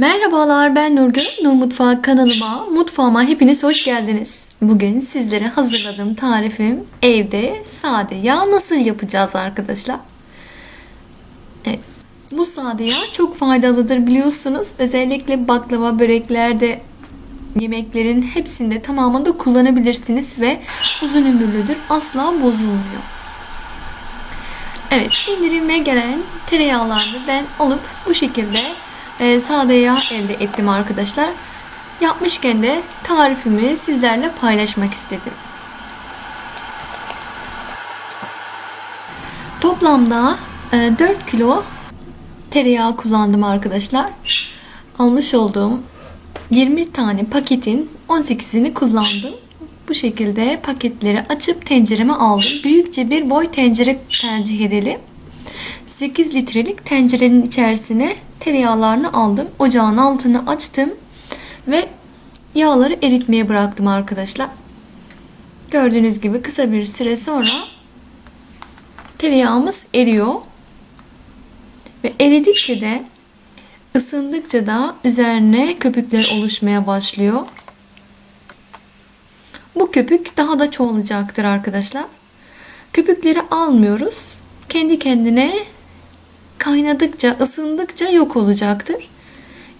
Merhabalar ben Nurgül. Nur Mutfağı kanalıma, mutfağıma hepiniz hoş geldiniz. Bugün sizlere hazırladığım tarifim evde sade yağ nasıl yapacağız arkadaşlar. Evet, bu sade yağ çok faydalıdır biliyorsunuz. Özellikle baklava, böreklerde, yemeklerin hepsinde tamamında kullanabilirsiniz ve uzun ömürlüdür. Asla bozulmuyor. Evet, indirime gelen tereyağlarını ben alıp bu şekilde e, sade yağ elde ettim arkadaşlar. Yapmışken de tarifimi sizlerle paylaşmak istedim. Toplamda e, 4 kilo tereyağı kullandım arkadaşlar. Almış olduğum 20 tane paketin 18'ini kullandım. Bu şekilde paketleri açıp tencereme aldım. Büyükçe bir boy tencere tercih edelim. 8 litrelik tencerenin içerisine tereyağlarını aldım. Ocağın altını açtım ve yağları eritmeye bıraktım arkadaşlar. Gördüğünüz gibi kısa bir süre sonra tereyağımız eriyor. Ve eridikçe de ısındıkça da üzerine köpükler oluşmaya başlıyor. Bu köpük daha da çoğalacaktır arkadaşlar. Köpükleri almıyoruz. Kendi kendine kaynadıkça, ısındıkça yok olacaktır.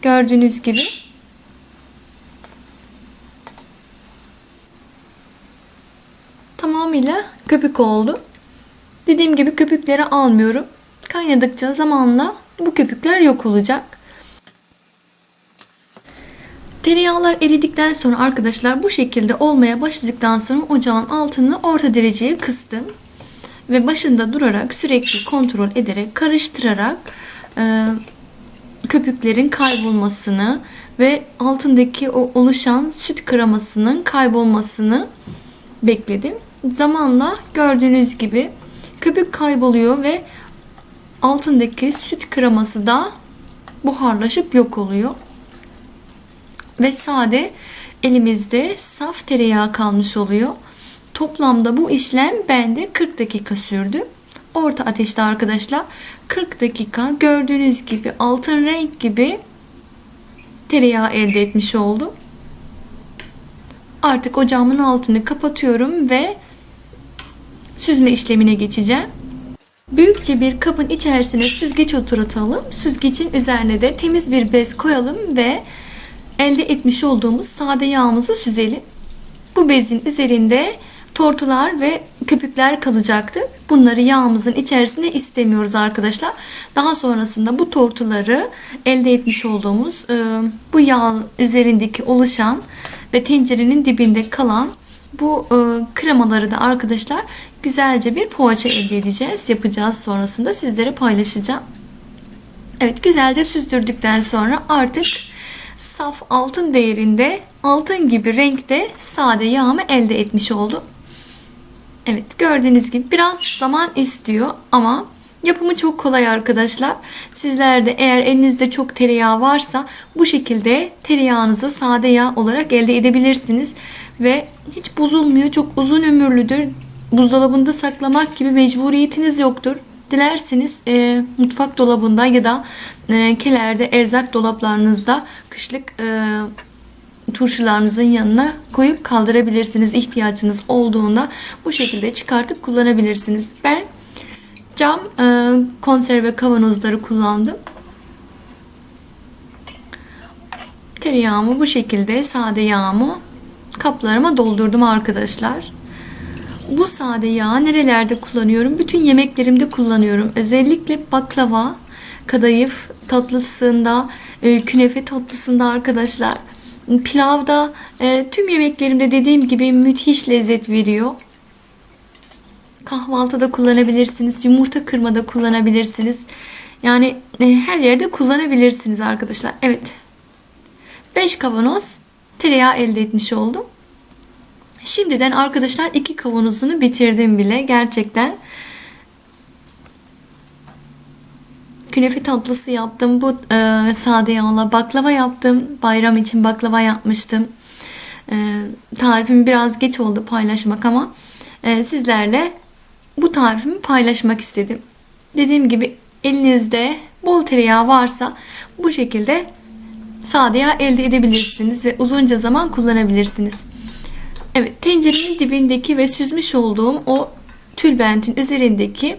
Gördüğünüz gibi. Tamamıyla köpük oldu. Dediğim gibi köpükleri almıyorum. Kaynadıkça zamanla bu köpükler yok olacak. Tereyağlar eridikten sonra arkadaşlar bu şekilde olmaya başladıktan sonra ocağın altını orta dereceye kıstım ve başında durarak sürekli kontrol ederek karıştırarak e, köpüklerin kaybolmasını ve altındaki o oluşan süt kremasının kaybolmasını bekledim. Zamanla gördüğünüz gibi köpük kayboluyor ve altındaki süt kreması da buharlaşıp yok oluyor. Ve sade elimizde saf tereyağı kalmış oluyor. Toplamda bu işlem bende 40 dakika sürdü. Orta ateşte arkadaşlar 40 dakika gördüğünüz gibi altın renk gibi tereyağı elde etmiş oldum. Artık ocağımın altını kapatıyorum ve süzme işlemine geçeceğim. Büyükçe bir kabın içerisine süzgeç oturtalım. Süzgecin üzerine de temiz bir bez koyalım ve elde etmiş olduğumuz sade yağımızı süzelim. Bu bezin üzerinde tortular ve köpükler kalacaktır. Bunları yağımızın içerisine istemiyoruz arkadaşlar. Daha sonrasında bu tortuları elde etmiş olduğumuz e, bu yağ üzerindeki oluşan ve tencerenin dibinde kalan bu e, kremaları da arkadaşlar güzelce bir poğaça elde edeceğiz. Yapacağız sonrasında sizlere paylaşacağım. Evet güzelce süzdürdükten sonra artık saf altın değerinde altın gibi renkte sade yağımı elde etmiş oldum. Evet gördüğünüz gibi biraz zaman istiyor ama yapımı çok kolay arkadaşlar. Sizler de eğer elinizde çok tereyağı varsa bu şekilde tereyağınızı sade yağ olarak elde edebilirsiniz. Ve hiç bozulmuyor. Çok uzun ömürlüdür. Buzdolabında saklamak gibi mecburiyetiniz yoktur. Dilerseniz e, mutfak dolabında ya da e, kelerde erzak dolaplarınızda kışlık e, turşularınızın yanına koyup kaldırabilirsiniz. İhtiyacınız olduğunda bu şekilde çıkartıp kullanabilirsiniz. Ben cam e, konserve kavanozları kullandım. Tereyağımı bu şekilde sade yağımı kaplarıma doldurdum arkadaşlar. Bu sade yağı nerelerde kullanıyorum? Bütün yemeklerimde kullanıyorum. Özellikle baklava, kadayıf tatlısında, e, künefe tatlısında arkadaşlar. Pilavda e, tüm yemeklerimde dediğim gibi müthiş lezzet veriyor. Kahvaltıda kullanabilirsiniz. Yumurta kırmada kullanabilirsiniz. Yani e, her yerde kullanabilirsiniz arkadaşlar. Evet. 5 kavanoz tereyağı elde etmiş oldum. Şimdiden arkadaşlar iki kavanozunu bitirdim bile. Gerçekten künefe tatlısı yaptım. Bu e, sade yağla baklava yaptım. Bayram için baklava yapmıştım. E, tarifim biraz geç oldu paylaşmak ama e, sizlerle bu tarifimi paylaşmak istedim. Dediğim gibi elinizde bol tereyağı varsa bu şekilde sade yağ elde edebilirsiniz ve uzunca zaman kullanabilirsiniz. Evet tencerenin dibindeki ve süzmüş olduğum o tülbentin üzerindeki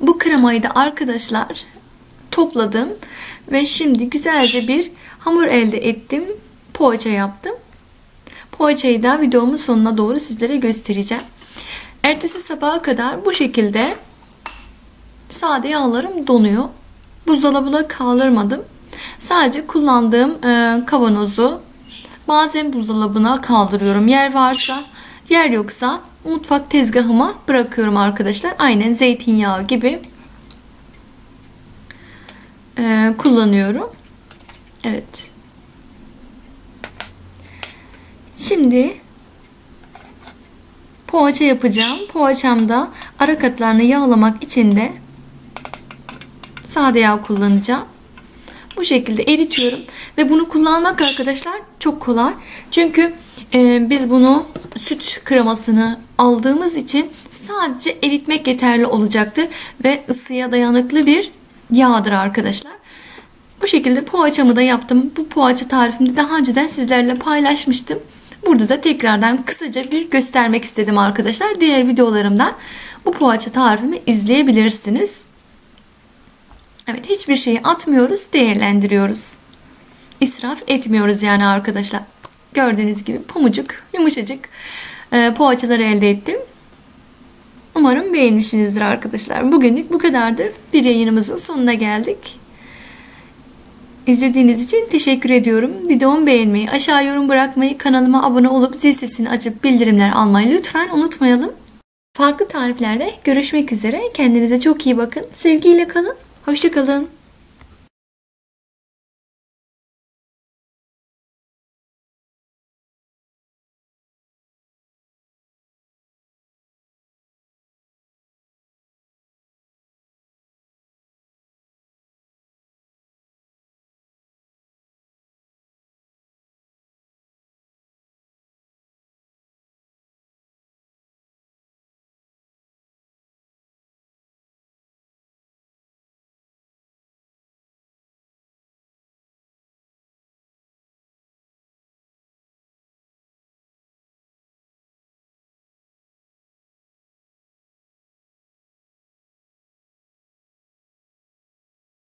bu kremayı da arkadaşlar topladım ve şimdi güzelce bir hamur elde ettim. Poğaça yaptım. Poğaçayı da videomun sonuna doğru sizlere göstereceğim. Ertesi sabaha kadar bu şekilde sade yağlarım donuyor. Buzdolabına kaldırmadım. Sadece kullandığım e, kavanozu bazen buzdolabına kaldırıyorum. Yer varsa, yer yoksa mutfak tezgahıma bırakıyorum arkadaşlar. Aynen zeytinyağı gibi e, kullanıyorum. Evet. Şimdi poğaça yapacağım. Poğaçamda ara katlarını yağlamak için de sade yağ kullanacağım. Bu şekilde eritiyorum ve bunu kullanmak arkadaşlar çok kolay. Çünkü e, biz bunu süt kremasını aldığımız için sadece eritmek yeterli olacaktır ve ısıya dayanıklı bir yağdır arkadaşlar. Bu şekilde poğaçamı da yaptım. Bu poğaça tarifini daha önceden sizlerle paylaşmıştım. Burada da tekrardan kısaca bir göstermek istedim arkadaşlar. Diğer videolarımdan bu poğaça tarifimi izleyebilirsiniz. Evet hiçbir şeyi atmıyoruz, değerlendiriyoruz. İsraf etmiyoruz yani arkadaşlar. Gördüğünüz gibi pamucuk, yumuşacık e, poğaçaları elde ettim. Umarım beğenmişsinizdir arkadaşlar. Bugünlük bu kadardır. Bir yayınımızın sonuna geldik. İzlediğiniz için teşekkür ediyorum. Videomu beğenmeyi, aşağı yorum bırakmayı, kanalıma abone olup zil sesini açıp bildirimler almayı lütfen unutmayalım. Farklı tariflerde görüşmek üzere. Kendinize çok iyi bakın. Sevgiyle kalın. Hoşçakalın.